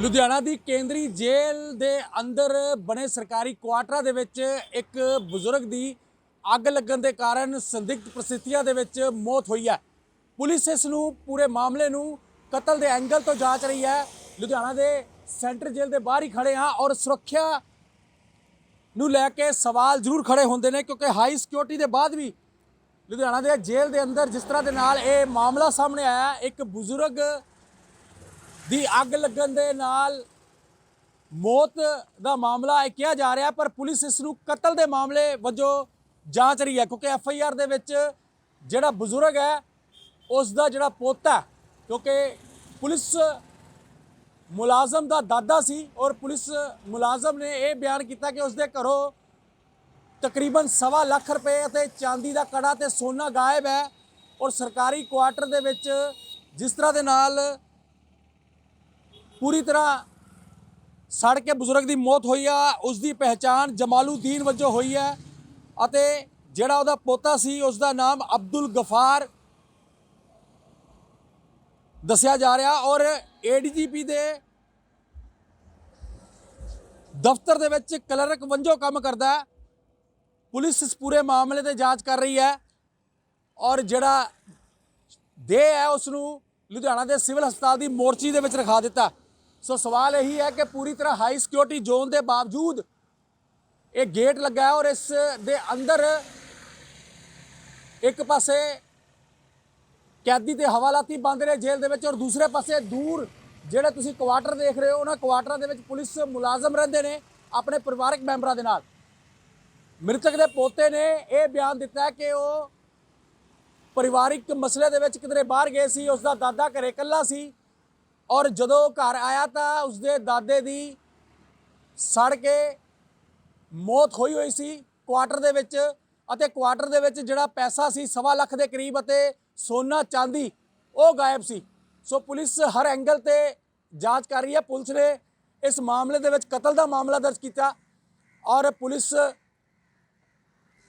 ਲੁਧਿਆਣਾ ਦੀ ਕੇਂਦਰੀ ਜੇਲ੍ਹ ਦੇ ਅੰਦਰ ਬਣੇ ਸਰਕਾਰੀ ਕੁਆਟਰਾਂ ਦੇ ਵਿੱਚ ਇੱਕ ਬਜ਼ੁਰਗ ਦੀ ਅੱਗ ਲੱਗਣ ਦੇ ਕਾਰਨ ਸੰਦਿਗਧ ਪ੍ਰਸਥਿਤੀਆਂ ਦੇ ਵਿੱਚ ਮੌਤ ਹੋਈ ਹੈ। ਪੁਲਿਸ ਇਸ ਨੂੰ ਪੂਰੇ ਮਾਮਲੇ ਨੂੰ ਕਤਲ ਦੇ ਐਂਗਲ ਤੋਂ ਜਾਂਚ ਰਹੀ ਹੈ। ਲੁਧਿਆਣਾ ਦੇ ਸੈਂਟਰ ਜੇਲ੍ਹ ਦੇ ਬਾਹਰ ਹੀ ਖੜੇ ਹਾਂ ਔਰ ਸੁਰੱਖਿਆ ਨੂੰ ਲੈ ਕੇ ਸਵਾਲ ਜ਼ਰੂਰ ਖੜੇ ਹੁੰਦੇ ਨੇ ਕਿਉਂਕਿ ਹਾਈ ਸਿਕਿਉਰਿਟੀ ਦੇ ਬਾਅਦ ਵੀ ਲੁਧਿਆਣਾ ਦੇ ਜੇਲ੍ਹ ਦੇ ਅੰਦਰ ਜਿਸ ਤਰ੍ਹਾਂ ਦੇ ਨਾਲ ਇਹ ਮਾਮਲਾ ਸਾਹਮਣੇ ਆਇਆ, ਇੱਕ ਬਜ਼ੁਰਗ ਦੀ ਅੱਗ ਲੱਗਣ ਦੇ ਨਾਲ ਮੌਤ ਦਾ ਮਾਮਲਾ ਇਹ ਕਿਹਾ ਜਾ ਰਿਹਾ, ਪਰ ਪੁਲਿਸ ਇਸ ਨੂੰ ਕਤਲ ਦੇ ਮਾਮਲੇ ਵਜੋਂ ਜਾਂਚ ਰਹੀ ਹੈ, ਕਿਉਂਕਿ ਐਫ ਆਈ ਆਰ ਦੇ ਵਿੱਚ ਜਿਹੜਾ ਬਜ਼ੁਰਗ ਹੈ ਉਸ ਦਾ ਜਿਹੜਾ ਪੋਤਾ ਕਿਉਂਕਿ ਪੁਲਿਸ ਮੁਲਾਜ਼ਮ ਦਾ ਦਾਦਾ ਸੀ ਔਰ ਪੁਲਿਸ ਮੁਲਾਜ਼ਮ ਨੇ ਇਹ ਬਿਆਨ ਕੀਤਾ ਕਿ ਉਸ ਦੇ ਘਰੋਂ ਤਕਰੀਬਨ ਸਵਾ ਲੱਖ ਰੁਪਏ ਅਤੇ ਚਾਂਦੀ ਦਾ ਕੜਾ ਤੇ ਸੋਨਾ ਗਾਇਬ ਹੈ ਔਰ ਸਰਕਾਰੀ ਕੁਆਟਰ ਦੇ ਵਿੱਚ ਜਿਸ ਤਰ੍ਹਾਂ ਦੇ ਨਾਲ ਪੂਰੀ ਤਰ੍ਹਾਂ ਸੜ ਕੇ ਬਜ਼ੁਰਗ ਦੀ ਮੌਤ ਹੋਈ ਆ ਉਸ ਦੀ ਪਹਿਚਾਣ ਜਮਾਲੂਦੀਨ ਵਜੋਂ ਹੋਈ ਹੈ ਅਤੇ ਜਿਹੜਾ ਉਹਦਾ ਪੋਤਾ ਸੀ ਉਸ ਦਾ ਨਾਮ ਅਬਦੁਲ ਗਫਾਰ ਦੱਸਿਆ ਜਾ ਰਿਹਾ ਔਰ ਏਡੀਜੀਪੀ ਦੇ ਦਫ਼ਤਰ ਦੇ ਵਿੱਚ ਕਲਰਕ ਵੰਜੋ ਕੰਮ ਕਰਦਾ ਹੈ। ਪੁਲਿਸ ਇਸ ਪੂਰੇ ਮਾਮਲੇ ਤੇ ਜਾਂਚ ਕਰ ਰਹੀ ਹੈ ਔਰ ਜਿਹੜਾ ਦੇਹ ਹੈ ਉਸ ਨੂੰ ਲੁਧਿਆਣਾ ਦੇ ਸਿਵਲ ਹਸਪਤਾਲ ਦੀ ਮੋਰਚੀ ਦੇ ਵਿੱਚ ਰਖਾ ਦਿੱਤਾ। ਸੋ ਸਵਾਲ ਇਹੀ ਹੈ ਕਿ ਪੂਰੀ ਤਰ੍ਹਾਂ ਹਾਈ ਸਿਕਿਉਰਿਟੀ ਜ਼ੋਨ ਦੇ ਬਾਵਜੂਦ ਇਹ ਗੇਟ ਲੱਗਾ ਹੈ ਔਰ ਇਸ ਦੇ ਅੰਦਰ ਇੱਕ ਪਾਸੇ ਕੈਦੀ ਤੇ ਹਵਾਲਾਤੀ ਬੰਦ ਨੇ ਜੇਲ੍ਹ ਦੇ ਵਿੱਚ ਔਰ ਦੂਸਰੇ ਪਾਸੇ ਦੂਰ ਜਿਹੜੇ ਤੁਸੀਂ ਕੁਆਟਰ ਦੇਖ ਰਹੇ ਹੋ, ਉਹਨਾਂ ਕੁਆਟਰਾਂ ਦੇ ਵਿੱਚ ਪੁਲਿਸ ਮੁਲਾਜ਼ਮ ਰਹਿੰਦੇ ਨੇ ਆਪਣੇ ਪਰਿਵਾਰਕ ਮੈਂਬਰਾਂ ਦੇ ਨਾਲ। ਮ੍ਰਿਤਕ ਦੇ ਪੋਤੇ ਨੇ ਇਹ ਬਿਆਨ ਦਿੱਤਾ ਕਿ ਉਹ ਪਰਿਵਾਰਿਕ ਮਸਲੇ ਦੇ ਵਿੱਚ ਕਿਧਰੇ ਬਾਹਰ ਗਏ ਸੀ ਉਸ ਦਾ ਦਾਦਾ ਘਰੇ ਇਕੱਲਾ ਸੀ। ਔਰ ਜਦੋਂ ਘਰ ਆਇਆ ਤਾਂ ਉਸਦੇ ਦਾਦੇ ਦੀ ਸੜ ਕੇ ਮੌਤ ਹੋਈ ਹੋਈ ਸੀ ਕੁਆਟਰ ਦੇ ਵਿੱਚ ਅਤੇ ਕੁਆਟਰ ਦੇ ਵਿੱਚ ਜਿਹੜਾ ਪੈਸਾ ਸੀ ਸਵਾ ਲੱਖ ਦੇ ਕਰੀਬ ਅਤੇ ਸੋਨਾ ਚਾਂਦੀ, ਉਹ ਗਾਇਬ ਸੀ। ਸੋ ਪੁਲਿਸ ਹਰ ਐਂਗਲ ਤੇ ਜਾਂਚ ਕਰ ਰਹੀ ਹੈ। ਪੁਲਿਸ ਨੇ ਇਸ ਮਾਮਲੇ ਦੇ ਵਿੱਚ ਕਤਲ ਦਾ ਮਾਮਲਾ ਦਰਜ ਕੀਤਾ ਔਰ ਪੁਲਿਸ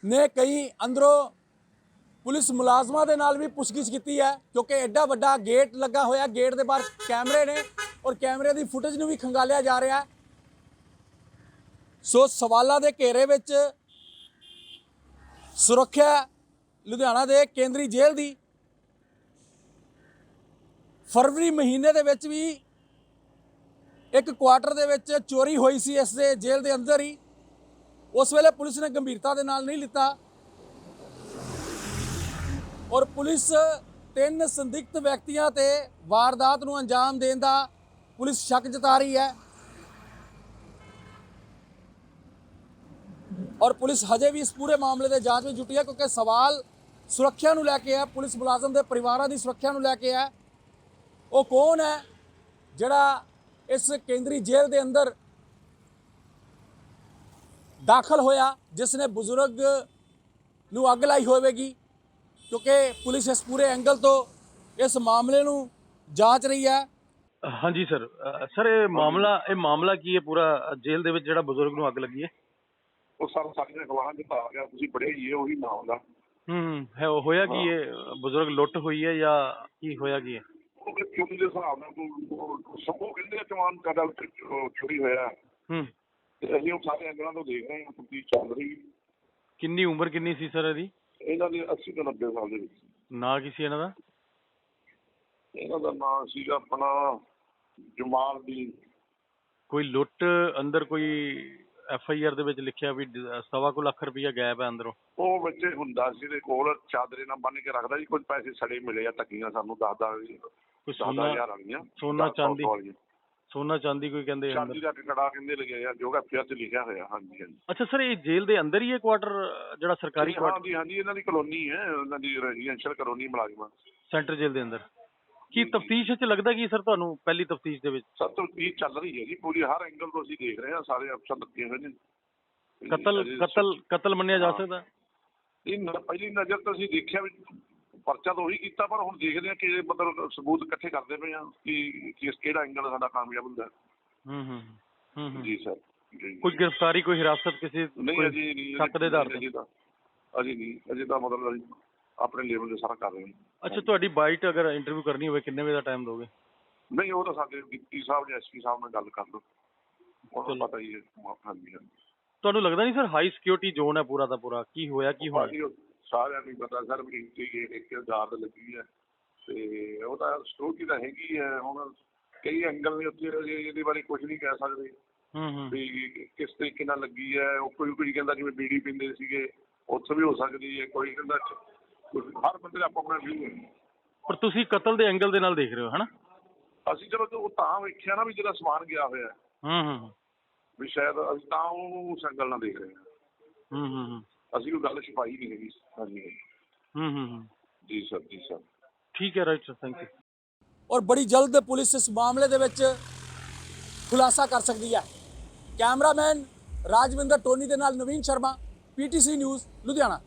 ਨੇ ਕਈ ਅੰਦਰੋਂ ਪੁਲਿਸ ਮੁਲਾਜ਼ਮਾਂ ਦੇ ਨਾਲ ਵੀ ਪੁੱਛਗਿੱਛ ਕੀਤੀ ਹੈ, ਕਿਉਂਕਿ ਐਡਾ ਵੱਡਾ ਗੇਟ ਲੱਗਾ ਹੋਇਆ, ਗੇਟ ਦੇ ਬਾਹਰ ਕੈਮਰੇ ਨੇ ਔਰ ਕੈਮਰੇ ਦੀ ਫੁਟੇਜ ਨੂੰ ਵੀ ਖੰਗਾਲਿਆ ਜਾ ਰਿਹਾ ਹੈ। ਸੋ ਸਵਾਲਾਂ ਦੇ ਘੇਰੇ ਵਿੱਚ ਸੁਰੱਖਿਆ ਲੁਧਿਆਣਾ ਦੇ ਕੇਂਦਰੀ ਜੇਲ੍ਹ ਦੀ ਫਰਵਰੀ ਮਹੀਨੇ ਦੇ ਵਿੱਚ ਵੀ ਇੱਕ ਕੁਆਟਰ ਦੇ ਵਿੱਚ ਚੋਰੀ ਹੋਈ ਸੀ ਇਸ ਦੇ ਜੇਲ੍ਹ ਦੇ ਅੰਦਰ ਹੀ। ਉਸ ਵੇਲੇ ਪੁਲਿਸ ਨੇ ਗੰਭੀਰਤਾ ਦੇ ਨਾਲ ਨਹੀਂ ਲਿੱਤਾ। ਔਰ ਪੁਲਿਸ ਤਿੰਨ ਸੰਦਿਗਧ ਵਿਅਕਤੀਆਂ ਤੇ ਵਾਰਦਾਤ ਨੂੰ ਅੰਜਾਮ ਦੇਣ ਦਾ ਪੁਲਿਸ ਸ਼ੱਕ ਜਤਾ ਰਹੀ ਹੈ। ਔਰ ਪੁਲਿਸ ਹਜੇ ਵੀ ਇਸ ਪੂਰੇ ਮਾਮਲੇ ਦੇ ਜਾਂਚ ਵਿੱਚ ਜੁਟੀ ਹੈ ਕਿਉਂਕਿ ਸਵਾਲ ਸੁਰੱਖਿਆ ਨੂੰ ਲੈ ਕੇ ਹੈ, ਪੁਲਿਸ ਮੁਲਾਜ਼ਮ ਦੇ ਪਰਿਵਾਰਾਂ ਦੀ ਸੁਰੱਖਿਆ ਨੂੰ ਲੈ ਕੇ ਹੈ। ਉਹ ਕੌਣ ਹੈ ਜਿਹੜਾ ਇਸ ਕੇਂਦਰੀ ਜੇਲ੍ਹ ਦੇ ਅੰਦਰ ਦਾਖਲ ਹੋਇਆ, ਜਿਸ ਨੇ ਬਜ਼ੁਰਗ ਨੂੰ ਅੱਗ ਲਾਈ ਹੋਵੇਗੀ? ਕਿਉਂਕਿ ਪੁਲਿਸ ਇਸ ਪੂਰੇ ਐਂਗਲ ਤੋਂ ਇਸ ਮਾਮਲੇ ਨੂੰ ਜਾਂਚ ਰਹੀ ਹੈ। ਹਾਂਜੀ ਸਰ। ਸਰ ਇਹ ਮਾਮਲਾ ਇਹ ਮਾਮਲਾ ਕੀ ਹੈ ਪੂਰਾ? ਜੇਲ੍ਹ ਦੇ ਵਿੱਚ ਜਿਹੜਾ ਬਜ਼ੁਰਗ ਨੂੰ ਅੱਗ ਲੱਗੀ ਹੈ? ਉਹ ਸਰ ਸਾਡੇ 'ਚ ਤਾਂ ਆ। ਗਿਆ ਤੁਸੀਂ ਪੜ੍ਹਿਆ ਹੀ ਹੈ ਉਹੀ ਦਾ। ਹੂੰ ਹੈ। ਉਹ ਹੋਇਆ ਕੀ ਹੈ। ਬਜ਼ੁਰਗ ਲੁੱਟ ਹੋਈ ਹੈ ਜਾਂ ਕੀ ਹੋਇਆ ਕੀ ਹੈ? ਉਹ ਚੋਰੀ ਦੇ ਹਿਸਾਬ ਨਾਲ ਕੋਈ ਸਭੋ ਕਹਿੰਦੇ ਜਵਾਨ ਕਦਲ ਚੋਰੀ ਹੋਇਆ। ਹੂੰ। ਤੇ ਅਸੀਂ ਉਹ ਸਾਰੇ ਐਂਗਲਾਂ ਤੋਂ ਦੇਖ ਰਹੇ ਹਾਂ ਤਫਤੀਸ਼ ਚੱਲ ਰਹੀ। ਹੈ। ਕਿੰਨੀ ਉਮਰ ਕਿੰਨੀ ਸੀ ਸਰ ਇਹਦੀ? ਇਹਨਾਂ ਦੇ 80 ਤੋਂ 90 ਸਾਲ ਦੇ ਵਿੱਚ ਨਾਂ ਕੀ ਸੀ ਇਹਨਾਂ ਦਾ ਇਹਨਾਂ ਦਾ ਨਾਮ ਸੀਗਾ ਆਪਣਾ ਜਮਾਲ ਦੀ ਕੋਈ ਲੁੱਟ ਅੰਦਰ ਕੋਈ ਐਫ ਆਈ ਆਰ ਦੇ ਵਿੱਚ ਲਿਖਿਆ ਵੀ ਡ- ਸਵਾ ਕੁ ਲੱਖ ਰੁਪਈਆ ਗਾਇਬ ਹੈ ਅੰਦਰੋਂ ਉਹ ਬੱਚੇ ਹੁੰਦਾ ਸੀ ਦੇ ਕੋਲ ਚਾਦਰੇ ਨਾਲ ਬੰਨ ਕੇ ਰੱਖਦਾ ਜੀ ਕੁਝ ਪੈਸੇ ਸੜੇ ਮਿਲੇ ਆ ਤੱਕੀਆਂ ਸਾਨੂੰ ਦੱਸਦਾ ਕੋਈ ਸੋਨਾ ਹਜ਼ਾਰ ਵਾਲੀਆਂ ਸੋਨਾ ਦਸ ਸੌ ਚਾਂਦੀ? ਵਾਲੀਆਂ। ਸੋਨਾ ਚਾਂਦੀ ਕੋਈ ਕਹਿੰਦੇ ਚਾਂਦੀ ਦਾ ਟਿਕੜਾ ਕਹਿੰਦੇ ਲਗੇ ਆ ਜੋ ਕਿ ਚ ਲਿਖਿਆ ਹੋਇਆ ਹਾਂਜੀ ਹਾਂਜੀ। ਅੱਛਾ ਸਰ ਇਹ ਜੇਲ੍ਹ ਦੇ ਅੰਦਰ ਹੀ ਹੈ ਕੁਆਟਰ ਜਿਹੜਾ ਸਰਕਾਰੀ ਕੁਆਟਰ ਹਾਂਜੀ ਹਾਂਜੀ ਇਹਨਾਂ ਦੀ ਕਲੋਨੀ ਹੈ ਉਹਨਾਂ ਦੀ ਰੈਜ਼ੀਡੈਂਸ਼ੀਅਲ ਕਲੋਨੀ ਮੁਲਾਜ਼ਮਾਂ ਸੈਂਟਰ ਜੇਲ੍ਹ ਦੇ ਅੰਦਰ। ਕੀ ਤਫਤੀਸ਼ ਵਿੱਚ ਲੱਗਦਾ ਕੀ ਸਰ ਤੁਹਾਨੂੰ ਪਹਿਲੀ ਤਫਤੀਸ਼ ਦੇ ਵਿੱਚ? ਸਭ ਤੋਂ ਤੀਹ ਚੱਲ ਰਹੀ ਹੈ ਜੀ ਪੂਰੀ ਹਰ ਐਂਗਲ ਤੋਂ ਅਸੀਂ ਦੇਖ ਰਹੇ ਹਾਂ ਸਾਰੇ ਅਫਸਰ ਲੱਗੇ ਹੋਏ ਨੇ। ਕਤਲ ਕਤਲ ਕਤਲ ਮੰਨਿਆ ਜਾ। ਸਕਦਾ? ਇਹ ਪਹਿਲੀ ਨਜ਼ਰ ਤਾਂ ਅਸੀਂ ਦੇਖਿਆ ਵੀ ਪਰਚਾ ਤਾਂ ਉਹੀ ਕੀਤਾ ਪਰ ਹੁਣ ਦੇਖਦੇ ਹਾਂ ਕਿ ਮਤਲਬ ਸਬੂਤ ਇਕੱਠੇ ਕਰਦੇ ਪਏ ਆ ਕਿ ਕਿਸ ਕਿਹੜਾ ਐਂਗਲ ਸਾਡਾ ਕਾਮਯਾਬ ਹੁੰਦਾ ਹੈ। ਹੂੰ ਹੂੰ ਜੀ ਸਰ ਕੋਈ ਗ੍ਰਿਫਤਾਰੀ ਕੋਈ ਹਿਰਾਸਤ ਕਿਸੇ ਨਹੀਂ ਕੋਈ ਅਜੇ ਨਹੀਂ ਸ਼ੱਕ ਦੇ ਆਧਾਰ ਤੇ? ਅਜੇ ਨਹੀਂ ਅਜੇ ਤਾਂ ਮਤਲਬ ਆਪਣੇ ਲੈਵਲ ਤੇ ਸਾਰਾ ਕਰ ਰਹੇ ਹਾਂ। ਅੱਛਾ ਤੁਹਾਡੀ ਬਾਈਟ ਅਗਰ ਇੰਟਰਵਿਊ ਕਰਨੀ ਹੋਵੇ ਕਿੰਨੇ ਵਜੇ ਦਾ ਟਾਈਮ ਦੋਗੇ ਨਹੀਂ ਉਹ ਤਾਂ ਸਾਡੇ ਡਿਪਟੀ ਸਾਹਿਬ ਜਾਂ ਐਸਪੀ ਸਾਹਿਬ ਨਾਲ ਗੱਲ ਕਰ ਲਓ। ਉਹਨਾਂ। ਪਤਾ ਹੀ ਹੈ ਤੁਹਾਨੂੰ ਲੱਗਦਾ ਨਹੀਂ ਸਰ ਹਾਈ ਸਿਕਿਉਰਿਟੀ ਜ਼ੋਨ ਹੈ ਪੂਰਾ ਦਾ ਪੂਰਾ? ਕੀ ਹੋਇਆ ਕੀ ਹੋਇਆ ਸਾਰਿਆਂ ਨੂੰ ਪਤਾ ਸਰ ਵੀ ਗੇਟ ਇੱਕ ਗਾਰਡ ਲੱਗੀ ਹੈ ਤੇ ਉਹ ਤਾਂ ਸਟੋਰੀ ਤਾਂ ਹੈਗੀ ਹੈ ਹੁਣ ਕਈ ਐਂਗਲ ਨੇ ਉੱਥੇ ਅਜੇ ਇਹਦੇ ਬਾਰੇ ਕੁਝ ਨਹੀਂ ਕਹਿ ਸਕਦੇ ਹੂੰ ਹੂੰ। ਵੀ ਕਿਸ ਤਰੀਕੇ ਨਾਲ ਲੱਗੀ ਹੈ ਉਹ ਕੋਈ ਕੋਈ ਕਹਿੰਦਾ ਜਿਵੇਂ ਬੀੜੀ ਪੀਂਦੇ ਸੀਗੇ ਉੱਥੇ ਵੀ ਹੋ ਸਕਦੀ ਹੈ ਕੋਈ ਕਹਿੰਦਾ ਹਰ ਬੰਦੇ ਦਾ ਆਪਣਾ ਵਿਊ ਹੈ। ਪਰ ਤੁਸੀਂ ਕਤਲ ਦੇ ਐਂਗਲ ਦੇ ਨਾਲ ਦੇਖ ਰਹੇ ਹੋ ਹਨਾ? ਅਸੀਂ ਚਲੋ ਉਹ ਤਾਂ ਵੇਖਿਆ ਨਾ ਵੀ ਜਿਹੜਾ ਸਮਾਨ ਗਿਆ ਹੋਇਆ ਹੈ, ਹੂੰ ਵੀ ਸ਼ਾਇਦ ਅਸੀਂ ਤਾਂ ਉਹਨੂੰ ਉਸ ਐਂਗਲ ਨਾਲ ਦੇਖ ਰਹੇ ਹਾਂ। ਹੂੰ ਹੂੰ ਹੂੰ। ਅਸੀਂ ਕੋਈ ਗੱਲ ਛੁਪਾਈ ਨਹੀਂ ਹੈਗੀ ਹਾਂਜੀ। ਹੂੰ ਹੂੰ ਹੂੰ। ਜੀ ਸਰ ਜੀ ਸਰ। ਠੀਕ ਹੈ ਰਾਈਟ ਸਰ ਥੈਂਕ ਯੂ ਔਰ ਬੜੀ ਜਲਦ ਪੁਲਿਸ ਇਸ ਮਾਮਲੇ ਦੇ ਵਿੱਚ ਖੁਲਾਸਾ ਕਰ ਸਕਦੀ ਹੈ। ਕੈਮਰਾਮੈਨ ਰਾਜਵਿੰਦਰ ਟੋਨੀ ਦੇ ਨਾਲ ਨਵੀਨ ਸ਼ਰਮਾ ਪੀਟੀਸੀ ਨਿਊਜ਼ ਲੁਧਿਆਣਾ।